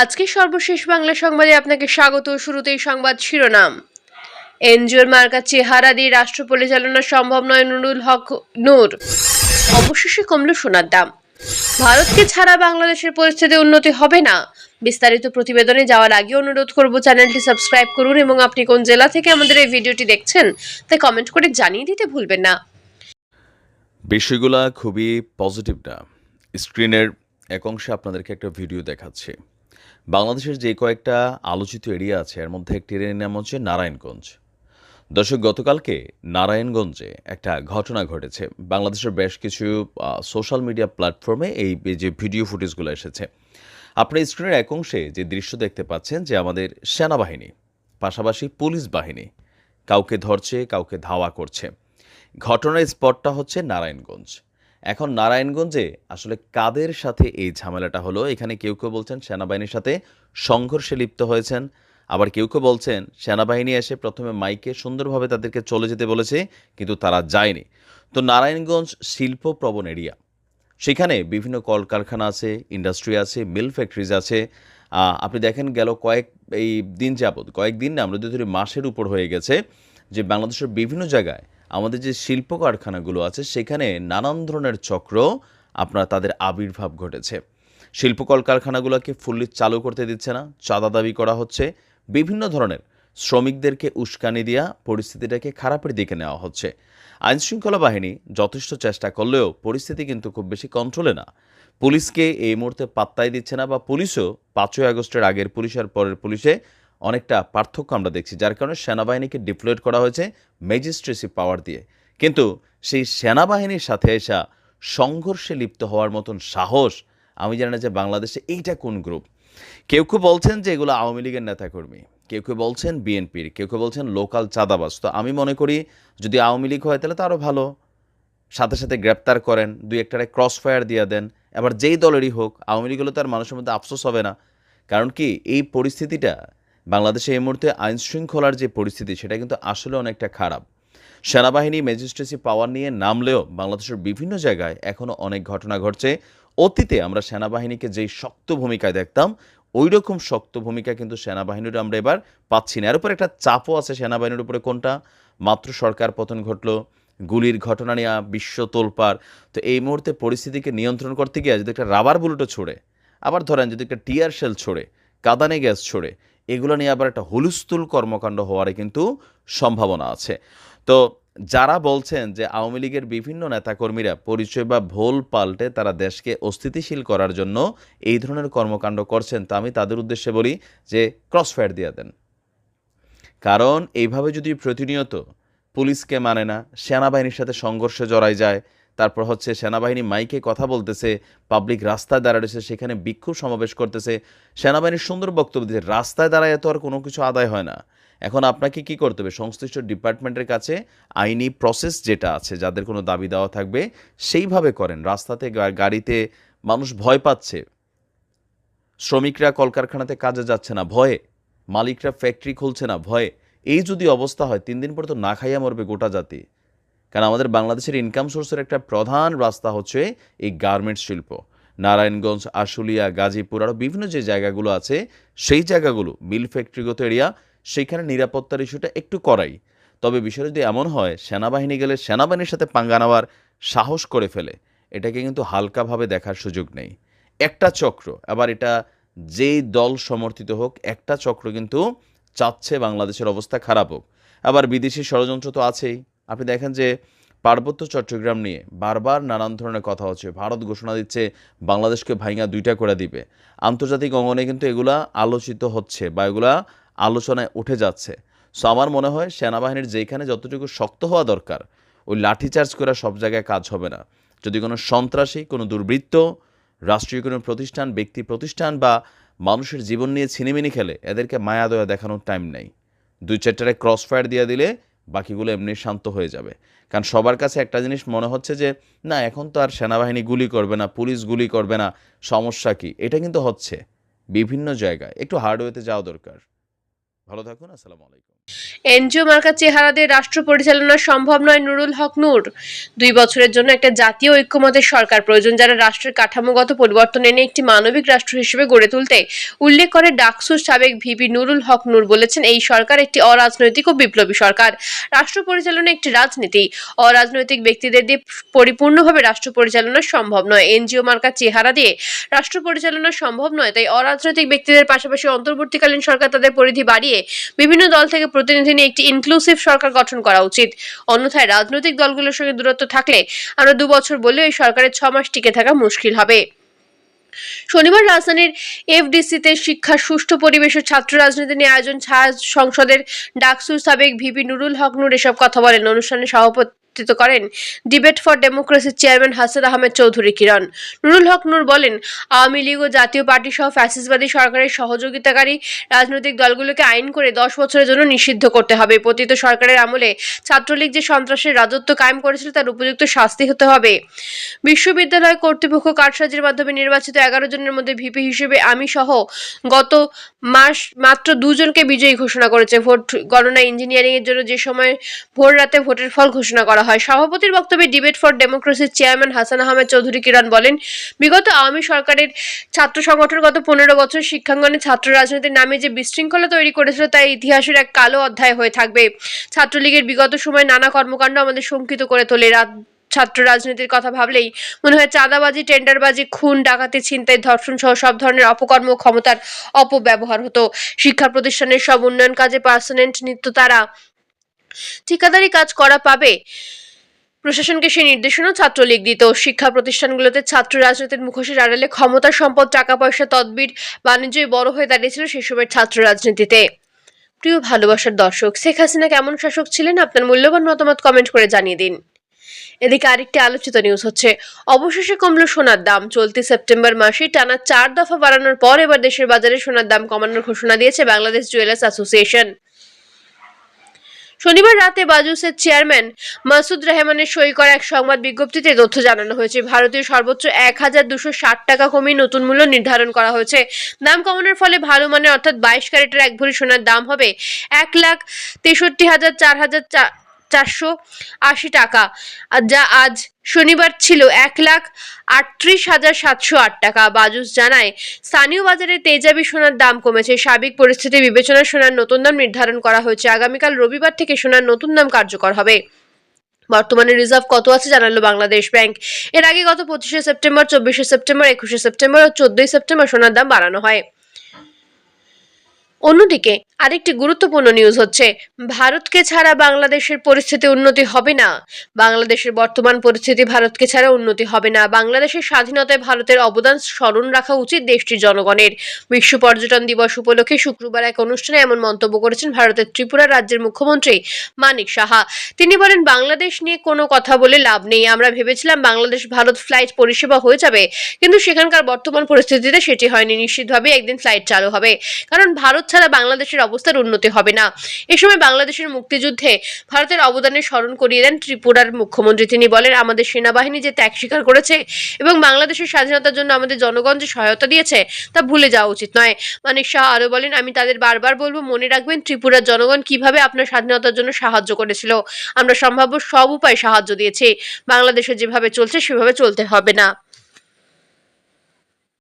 আজকে সর্বশেষ বাংলা সংবাদে আপনাকে স্বাগত। শুরুতেই সংবাদ শিরোনাম। এনজিওর মার্কা চেহারা দিয়ে রাষ্ট্র পরিচালনা সম্ভব নয় নুরুল হক নূর। অবশেষে কমল সোনার দাম। ভারতকে ছাড়া বাংলাদেশের পরিস্থিতি উন্নতি হবে না। বিস্তারিত প্রতিবেদনে যাওয়ার আগে অনুরোধ করব চ্যানেলটি সাবস্ক্রাইব করুন এবং আপনি কোন জেলা থেকে আমাদের এই ভিডিওটি দেখছেন তা কমেন্ট করে জানিয়ে দিতে ভুলবেন না। বিষয়গুলা খুবই পজিটিভ না। স্ক্রিনের এক অংশে আপনাদেরকে একটা ভিডিও দেখাচ্ছি। বাংলাদেশের যে কয়েকটা আলোচিত এরিয়া আছে, এর মধ্যে একটি এরিয়ার নাম হচ্ছে নারায়ণগঞ্জ। দর্শক, গতকালকে নারায়ণগঞ্জে একটা ঘটনা ঘটেছে। বাংলাদেশের বেশ কিছু সোশ্যাল মিডিয়া প্ল্যাটফর্মে এই যে ভিডিও ফুটেজগুলো এসেছে। আপনি স্ক্রিনের এক অংশে যে দৃশ্য দেখতে পাচ্ছেন, যে আমাদের সেনাবাহিনী, পাশাপাশি পুলিশ বাহিনী কাউকে ধরছে, কাউকে ধাওয়া করছে। ঘটনার স্পটটা হচ্ছে নারায়ণগঞ্জ। এখন নারায়ণগঞ্জে আসলে কাদের সাথে এই ঝামেলাটা হলো? এখানে কেউ কেউ বলছেন সেনাবাহিনীর সাথে সংঘর্ষে লিপ্ত হয়েছেন। আবার কেউ কেউ বলছেন সেনাবাহিনী এসে প্রথমে মাইকে সুন্দরভাবে তাদেরকে চলে যেতে বলেছে, কিন্তু তারা যায়নি। তো নারায়ণগঞ্জ শিল্প প্রবণ এরিয়া, সেখানে বিভিন্ন কলকারখানা আছে, ইন্ডাস্ট্রি আছে, মিল ফ্যাক্টরিজ আছে। আপনি দেখেন গেল কয়েক, এই দিন যাবৎ, কয়েকদিন না, আমরা যদি মাসের উপর হয়ে গেছে, যে বাংলাদেশের বিভিন্ন জায়গায় আমাদের যে শিল্প কারখানাগুলো আছে, সেখানে নানান ধরনের চক্র আপনার তাদের আবির্ভাব ঘটেছে। শিল্প কলকারখানাগুলোকে ফুল্লি চালু করতে দিচ্ছে না, চাঁদা দাবি করা হচ্ছে। বিভিন্ন ধরনের শ্রমিকদেরকে উস্কানি দেওয়া পরিস্থিতিটাকে খারাপের দিকে নেওয়া হচ্ছে। আইনশৃঙ্খলা বাহিনী যথেষ্ট চেষ্টা করলেও পরিস্থিতি কিন্তু খুব বেশি কন্ট্রোলে না। পুলিশকে এই মুহূর্তে পাত্তাই দিচ্ছে না বা পুলিশও পাঁচই আগস্টের আগের পুলিশ আর পরের পুলিশে অনেকটা পার্থক্য আমরা দেখছি, যার কারণে সেনাবাহিনীকে ডিপ্লয়েড করা হয়েছে ম্যাজিস্ট্রেসি পাওয়ার দিয়ে। কিন্তু সেই সেনাবাহিনীর সাথে এসা সংঘর্ষে লিপ্ত হওয়ার মতন সাহস, আমি জানি না যে বাংলাদেশে এইটা কোন গ্রুপ কেউ কেউ বলছেন যে এগুলো আওয়ামী লীগের নেতাকর্মী, কেউ কেউ বলছেন বিএনপির, কেউ কেউ বলছেন লোকাল চাঁদাবাজ। তো আমি মনে করি যদি আওয়ামী লীগ হয় তাহলে তো আরও ভালো। সাথে সাথে গ্রেপ্তার করেন, দুই একটারে ক্রস ফায়ার দিয়ে দেন, এবার যেই দলেরই হোক, আওয়ামী লীগ হলে তার মানুষের মধ্যে আফসোস হবে না। কারণ কি এই পরিস্থিতিটা বাংলাদেশে এই মুহূর্তে আইন শৃঙ্খলার যে পরিস্থিতি, সেটা কিন্তু আসলে অনেকটা খারাপ। সেনাবাহিনী, ম্যাজিস্ট্রেসি পাওয়ার নিয়ে নামলেও বাংলাদেশের বিভিন্ন জায়গায় এখনও অনেক ঘটনা ঘটছে। অতীতে আমরা সেনাবাহিনীকে যেই শক্ত ভূমিকায় দেখতাম ওই রকম শক্ত ভূমিকা কিন্তু সেনাবাহিনীর আমরা এবার পাচ্ছি না। এর উপর একটা চাপও আছে সেনাবাহিনীর উপরে কোনটা? মাত্র সরকার পতন ঘটলো, গুলির ঘটনা নিয়ে বিশ্ব তোলপার তো এই মুহূর্তে পরিস্থিতিকে নিয়ন্ত্রণ করতে গিয়ে যদি একটা রাবার বুলেটও ছোড়ে, আবার ধরেন যদি একটা টিয়ার শেল ছোড়ে কাদানে গ্যাস ছোড়ে। এগুলো নিয়ে আবার একটা হুলুস্থুল কর্মকাণ্ড হওয়ারই কিন্তু সম্ভাবনা আছে। তো যারা বলছেন যে আওয়ামী লীগের বিভিন্ন নেতাকর্মীরা পরিচয় বা ভোল পাল্টে তারা দেশকে অস্থিতিশীল করার জন্য এই ধরনের কর্মকাণ্ড করছেন, তা আমি তাদের উদ্দেশ্যে বলি যে ক্রস ক্রসফায়ার দিয়ে দেন। কারণ এইভাবে যদি প্রতিনিয়ত পুলিশকে মানে না, সেনাবাহিনীর সাথে সংঘর্ষে জড়ায় যায় তারপর হচ্ছে সেনাবাহিনী মাইকে কথা বলতেছে, পাবলিক রাস্তায় দাঁড়াচ্ছে সেখানে বিক্ষোভ সমাবেশ করতেছে। সেনাবাহিনীর সুন্দর বক্তব্য দিচ্ছে, রাস্তায় দাঁড়ায় তো আর কোনো কিছু আদায় হয় না। এখন আপনাকে কি করতে হবে? সংশ্লিষ্ট ডিপার্টমেন্টের কাছে আইনি প্রসেস যেটা আছে, যাদের কোনো দাবি দেওয়া থাকবে, সেইভাবে করেন। রাস্তাতে গাড়িতে মানুষ ভয় পাচ্ছে। শ্রমিকরা কলকারখানাতে কাজে যাচ্ছে না, ভয়ে। মালিকরা ফ্যাক্টরি খুলছে না, ভয়ে। এই যদি অবস্থা হয়, তিন দিন পর তো না খাইয়া মরবে গোটা জাতি। কারণ আমাদের বাংলাদেশের ইনকাম সোর্সের একটা প্রধান রাস্তা হচ্ছে এই গার্মেন্টস শিল্প। নারায়ণগঞ্জ, আশুলিয়া, গাজীপুর আরও বিভিন্ন যে জায়গাগুলো আছে, সেই জায়গাগুলো মিল ফ্যাক্টরিগত এরিয়া সেইখানে নিরাপত্তার ইস্যুটা একটু করাই। তবে বিষয়টা যদি এমন হয়, সেনাবাহিনী গেলে সেনাবাহিনীর সাথে পাঙ্গা নেওয়ার সাহস করে ফেলে। এটাকে কিন্তু হালকাভাবে দেখার সুযোগ নেই। একটা চক্র, আবার এটা যেই দল সমর্থিত হোক, একটা চক্র কিন্তু চাচ্ছে বাংলাদেশের অবস্থা খারাপ হোক। আবার বিদেশি ষড়যন্ত্র তো আছেই। আপনি দেখেন যে পার্বত্য চট্টগ্রাম নিয়ে বারবার নানান ধরনের কথা হচ্ছে। ভারত ঘোষণা দিচ্ছে বাংলাদেশকে ভাইঙা দুইটা করে দিবে। আন্তর্জাতিক অঙ্গনে কিন্তু এগুলা আলোচিত হচ্ছে বা এগুলা আলোচনায় উঠে যাচ্ছে। সো আমার মনে হয় সেনাবাহিনীর যেখানে যতটুকু শক্ত হওয়া দরকার, ওই লাঠিচার্জ করা সব জায়গায় কাজ হবে না। যদি কোনো সন্ত্রাসী, কোনো দুর্বৃত্ত, রাষ্ট্রীয় কোনো প্রতিষ্ঠান, ব্যক্তি প্রতিষ্ঠান বা মানুষের জীবন নিয়ে ছিনিমিনি খেলে, এদেরকে মায়া দয়া দেখানোর টাইম নেই। দুই চারটারে ক্রস ফায়ার দিয়ে দিলে বাকিগুলো এমনি শান্ত হয়ে যাবে। কারণ সবার কাছে একটা জিনিস মনে হচ্ছে যে, না, এখন তো আর সেনাবাহিনী গুলি করবে না, পুলিশ গুলি করবে না, সমস্যা কি? এটা কিন্তু হচ্ছে বিভিন্ন জায়গায়। একটু হার্ডওয়েতে যাওয়া দরকার। ভালো থাকুন, আসসালামু আলাইকুম। এনজিও মার্কা চেহারা দিয়ে রাষ্ট্র পরিচালনা সম্ভব নয় নুরুল হক নূর। দুই বছরের জন্য একটা জাতীয় ঐক্যমতের সরকার। প্রয়োজন যারা রাষ্ট্রের কাঠামোগত পরিবর্তন এনে একটি মানবিক রাষ্ট্র হিসেবে গড়ে তুলতে উল্লেখ করে ডাকসুর সাবেক ভিপি নুরুল হক নূর বলেছেন, এই সরকার একটি অরাজনৈতিক ও বিপ্লবী সরকার। রাষ্ট্র পরিচালনা একটি রাজনীতি। অরাজনৈতিক ব্যক্তিদের দিয়ে পরিপূর্ণভাবে রাষ্ট্র পরিচালনা সম্ভব নয়। এনজিও মার্কা চেহারা দিয়ে রাষ্ট্র পরিচালনা সম্ভব নয়। তাই অরাজনৈতিক ব্যক্তিদের পাশাপাশি অন্তর্বর্তীকালীন সরকার তাদের পরিধি বাড়িয়ে বিভিন্ন দল থেকে প্রতিনিধি নিয়ে একটি ইনক্লুসিভ সরকার গঠন করা উচিত। অন্যথায় রাজনৈতিক দলগুলোর সঙ্গে দূরত্ব থাকলে আমরা দু বছর বললেও এই সরকারের ছ মাস টিকে থাকা মুশকিল হবে। শনিবার রাজধানীর এফডিসিতে শিক্ষার সুষ্ঠু পরিবেশ ও ছাত্র রাজনীতি নিয়ে আয়োজন ছায়া সংসদের ডাকসুর সাবেক ভিপি নুরুল হক নুর এসব কথা বলেন। অনুষ্ঠানে সভাপতিত্ব করেন। ডিবেট ফর ডেমোক্রেসির চেয়ারম্যান হাসান আহমেদ চৌধুরী কিরণ নুরুল হক নূর বলেন, আওয়ামী লীগ ও জাতীয় পার্টি সহ ফ্যাসিসবাদী সরকারের সহযোগিতাকারী রাজনৈতিক দলগুলোকে আইন করে দশ বছরের জন্য নিষিদ্ধ করতে হবে। পতিত সরকারের আমলে ছাত্রলীগ যে সন্ত্রাসের রাজত্ব কায়েম করেছিল তার উপযুক্ত শাস্তি হতে হবে। বিশ্ববিদ্যালয় কর্তৃপক্ষ কারসাজির মাধ্যমে নির্বাচিত এগারো জনের মধ্যে ভিপি হিসেবে আমি সহ গত মাস মাত্র দুজনকে বিজয়ী ঘোষণা করেছে। ভোট গণনা ইঞ্জিনিয়ারিং এর জন্য যে সময় ভোর রাতে ভোটের ফল ঘোষণা করা হয়। সভাপতির বক্তব্যে ডিবেট ফর ডেমোক্রেসির চেয়ারম্যান হাসান আহমেদ চৌধুরী কিরণ বলেন, বিগত আওয়ামী সরকারের ছাত্র সংগঠন গত পনেরো বছর শিক্ষাঙ্গনে ছাত্র রাজনীতির নামে যে বিশৃঙ্খলা তৈরি করেছিল, তা ইতিহাসের এক কালো অধ্যায় হয়ে থাকবে। ছাত্রলীগের বিগত সময় নানা কর্মকাণ্ড আমাদের শঙ্কিত করে তোলে। রাত ছাত্র রাজনীতির কথা ভাবলেই মনে হয় চাঁদাবাজি, টেন্ডারবাজি, খুন, ডাকাতি, ছিনতাই ধর্ষণ সহ সব ধরনের অপকর্ম ক্ষমতার অপব্যবহার হতো। শিক্ষা প্রতিষ্ঠানের সব উন্নয়ন কাজে পার্সোনেন্ট নিত্য তারা ঠিকাদারি কাজ করা পাবে। প্রশাসনকে সেই নির্দেশনা ছাত্রলীগ দিত। শিক্ষা প্রতিষ্ঠানগুলোতে ছাত্র রাজনীতির মুখোশের আড়ালে ক্ষমতা, সম্পদ, টাকা পয়সা, তদবির, বাণিজ্যই বড় হয়ে দাঁড়িয়েছিল সেই সময়ের ছাত্র রাজনীতিতে। প্রিয় ভালোবাসার দর্শক, শেখ হাসিনা কেমন শাসক ছিলেন? আপনার মূল্যবান মতামত কমেন্ট করে জানিয়ে দিন। এদিকে আরেকটি আলোচিত নিউজ হচ্ছে, অবশেষে কমলো সোনার দাম। চলতি সেপ্টেম্বর মাসে টানা চার দফা বাড়ানোর পর এবার দেশের বাজারে সোনার দাম কমানোর ঘোষণা দিয়েছে বাংলাদেশ জুয়েলার্স অ্যাসোসিয়েশন। শনিবার রাতে বাজুসের চেয়ারম্যান মাসুদ রহমানের সই করা এক সংবাদ বিজ্ঞপ্তিতে তথ্য জানানো হয়েছে। ভারতীয় সর্বোচ্চ এক হাজার দুশো ষাট টাকা কমিয়ে নতুন মূল্য নির্ধারণ করা হয়েছে। দাম কমানোর ফলে ভালো মানের অর্থাৎ বাইশ ক্যারেটের এক ভরি সোনার দাম হবে এক লাখ তেষট্টি হাজার চার হাজার চারশো আশি টাকা। যা আজ শনিবার ছিল এক লাখ আটত্রিশ হাজার সাতশো আট টাকা। বাজুস জানায়, স্থানীয় বাজারে তেজাবি সোনার দাম কমেছে। সার্বিক পরিস্থিতি বিবেচনায় সোনার নতুন দাম নির্ধারণ করা হয়েছে। আগামীকাল রবিবার থেকে সোনার নতুন দাম কার্যকর হবে। বর্তমানে রিজার্ভ কত আছে জানালো বাংলাদেশ ব্যাংক। এর আগে গত পঁচিশে সেপ্টেম্বর, চব্বিশে সেপ্টেম্বর, একুশে সেপ্টেম্বর ও চোদ্দই সেপ্টেম্বর সোনার দাম বাড়ানো হয়। অন্যদিকে আরেকটি গুরুত্বপূর্ণ নিউজ হচ্ছে, ভারতকে ছাড়া বাংলাদেশের পরিস্থিতি উন্নতি হবে না। বাংলাদেশের বর্তমান পরিস্থিতি ভারতকে ছাড়া উন্নতি হবে না। বাংলাদেশের স্বাধীনতায় ভারতের অবদান স্মরণ রাখা উচিত দেশটির জনগণের। বিশ্ব পর্যটন দিবস উপলক্ষে শুক্রবার এক অনুষ্ঠানে এমন মন্তব্য করেছেন ভারতের ত্রিপুরা রাজ্যের মুখ্যমন্ত্রী মানিক সাহা। তিনি বলেন, বাংলাদেশ নিয়ে কোনো কথা বলে লাভ নেই। আমরা ভেবেছিলাম বাংলাদেশ ভারত ফ্লাইট পরিষেবা হয়ে যাবে, কিন্তু সেখানকার বর্তমান পরিস্থিতিতে সেটি হয়নি। নিশ্চিতভাবে একদিন ফ্লাইট চালু হবে। কারণ ভারত ছাড়া বাংলাদেশের অবস্থার উন্নতি হবে না। এ সময় বাংলাদেশের মুক্তিযুদ্ধে ভারতের অবদানের স্মরণ করিয়ে দেন ত্রিপুরার মুখ্যমন্ত্রী। তিনি বলেন, আমাদের সেনাবাহিনী যে ত্যাগ স্বীকার করেছে এবং বাংলাদেশের স্বাধীনতার জন্য আমাদের জনগণ যে সহায়তা দিয়েছে, তা ভুলে যাওয়া উচিত নয়। মানিক শাহ আরও বলেন, আমি তাদের বারবার বলব, মনে রাখবেন, ত্রিপুরার জনগণ কীভাবে আপনার স্বাধীনতার জন্য সাহায্য করেছিল। আমরা সম্ভাব্য সব উপায়ে সাহায্য দিয়েছি। বাংলাদেশে যেভাবে চলছে, সেভাবে চলতে হবে না।